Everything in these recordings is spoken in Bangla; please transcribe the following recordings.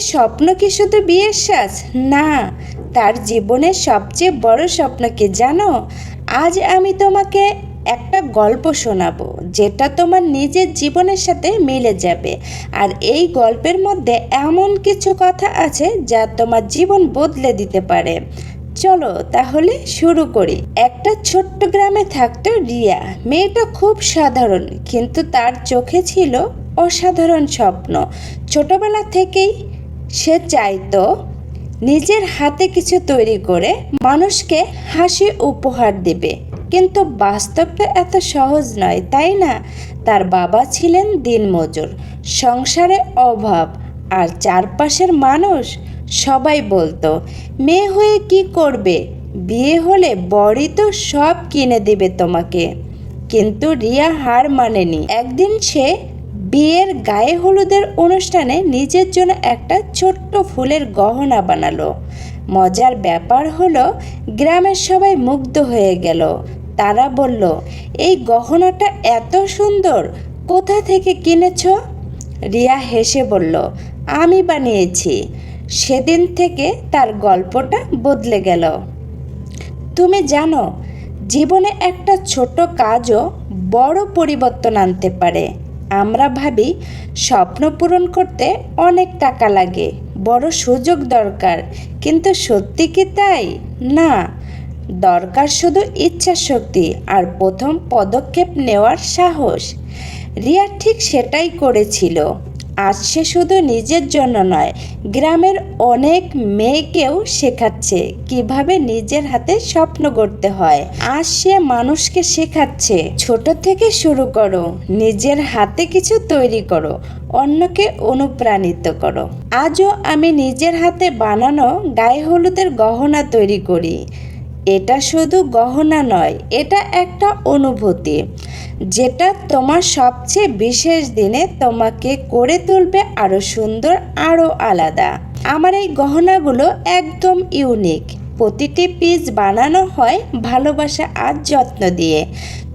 স্বপ্ন কি শুধু বিয়ের সাজ? না, তার জীবনের সবচেয়ে বড় স্বপ্ন কি জানো? আজ আমি তোমাকে একটা গল্প শোনাবো, যেটা তোমার নিজের জীবনের সাথে মিলে যাবে। আর এই গল্পের মধ্যে এমন কিছু কথা আছে যা তোমার জীবন বদলে দিতে পারে। চলো তাহলে শুরু করি। একটা ছোট্ট গ্রামে থাকতো রিয়া। মেয়েটা খুব সাধারণ, কিন্তু তার চোখে ছিল অসাধারণ স্বপ্ন। ছোটবেলা থেকেই সে চাইতো নিজের হাতে কিছু তৈরি করে মানুষকে হাসি উপহার দেবে। কিন্তু বাস্তবটা এত সহজ নয়, তাই না? তার বাবা ছিলেন দিনমজুর, সংসারে অভাব, আর চারপাশের মানুষ সবাই বলতো, মেয়ে হয়ে কি করবে? বিয়ে হলে বড়ই তো সব কিনে দেবে তোমাকে। কিন্তু রিয়া হার মানেনি। একদিন সে বিয়ের গায়ে হলুদের অনুষ্ঠানে নিজের জন্য একটা ছোট্ট ফুলের গহনা বানালো। মজার ব্যাপার হলো, গ্রামের সবাই মুগ্ধ হয়ে গেল। তারা বলল, এই গহনাটা এত সুন্দর, কোথা থেকে কিনেছ? রিয়া হেসে বলল, আমি বানিয়েছি। সেদিন থেকে তার গল্পটা বদলে গেল। তুমি জানো, জীবনে একটা ছোট কাজও বড় পরিবর্তন আনতে পারে। আমরা ভাবি স্বপ্ন পূরণ করতে অনেক টাকা লাগে, বড় সুযোগ দরকার। কিন্তু সত্যি কি তাই? না, দরকার শুধু ইচ্ছা শক্তি আর প্রথম পদক্ষেপ নেওয়ার সাহস। রিয়া ঠিক সেটাই করেছিল। আজ সে শুধু নিজের জন্য নয়, গ্রামের অনেক মেয়েকেও শেখাচ্ছে কীভাবে নিজের হাতে স্বপ্ন গড়তে হয়। আজ সে মানুষকে শেখাচ্ছে, ছোট থেকে শুরু করো, নিজের হাতে কিছু তৈরি করো, অন্যকে অনুপ্রাণিত করো। আজও আমি নিজের হাতে বানানো গায়ে হলুদের গহনা তৈরি করি। এটা শুধু গহনা নয়, এটা একটা অনুভূতি। যেটা তোমার সবচেয়ে বিশেষ দিনে তোমাকে করে তুলবে আরও সুন্দর আরও আলাদা। আমার এই গহনাগুলো একদম ইউনিক। প্রতিটি পিস বানানো হয় ভালোবাসা আর যত্ন দিয়ে।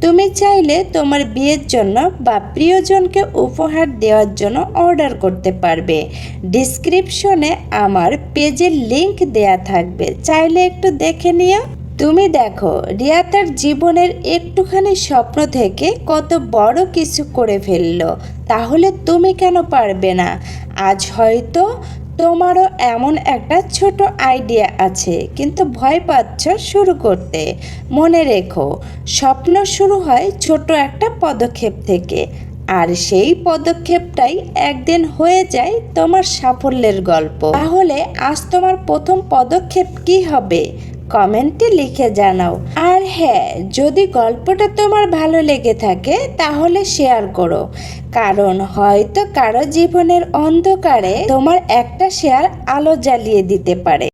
তুমি চাইলে তোমার বিয়ের জন্য বা প্রিয়জনকে উপহার দেওয়ার জন্য অর্ডার করতে পারবে। ডিসক্রিপশনে আমার পেজের লিংক দেয়া থাকবে। চাইলে একটু দেখে নিও। তুমি দেখো, রিয়া তার জীবনের একটুখানি স্বপ্ন থেকে কত বড় কিছু করে ফেলল। তাহলে তুমি কেন পারবে না? আজ হয়তো তোমারও এমন একটা ছোট আইডিয়া আছে, কিন্তু ভয় পাচ্ছ শুরু করতে। মনে রেখো, স্বপ্ন শুরু হয় ছোট একটা পদক্ষেপ থেকে, আর সেই পদক্ষেপটাই একদিন হয়ে যায় তোমার সাফল্যের গল্প। তাহলে আজ তোমার প্রথম পদক্ষেপ কি হবে? কমেন্টে লিখে জানাও। আর হ্যাঁ যদি গল্পটা তোমার ভালো লেগে থাকে, তাহলে শেয়ার করো। কারণ হয়তো কারও জীবনের অন্ধকারে তোমার একটা শেয়ার আলো জ্বালিয়ে দিতে পারে।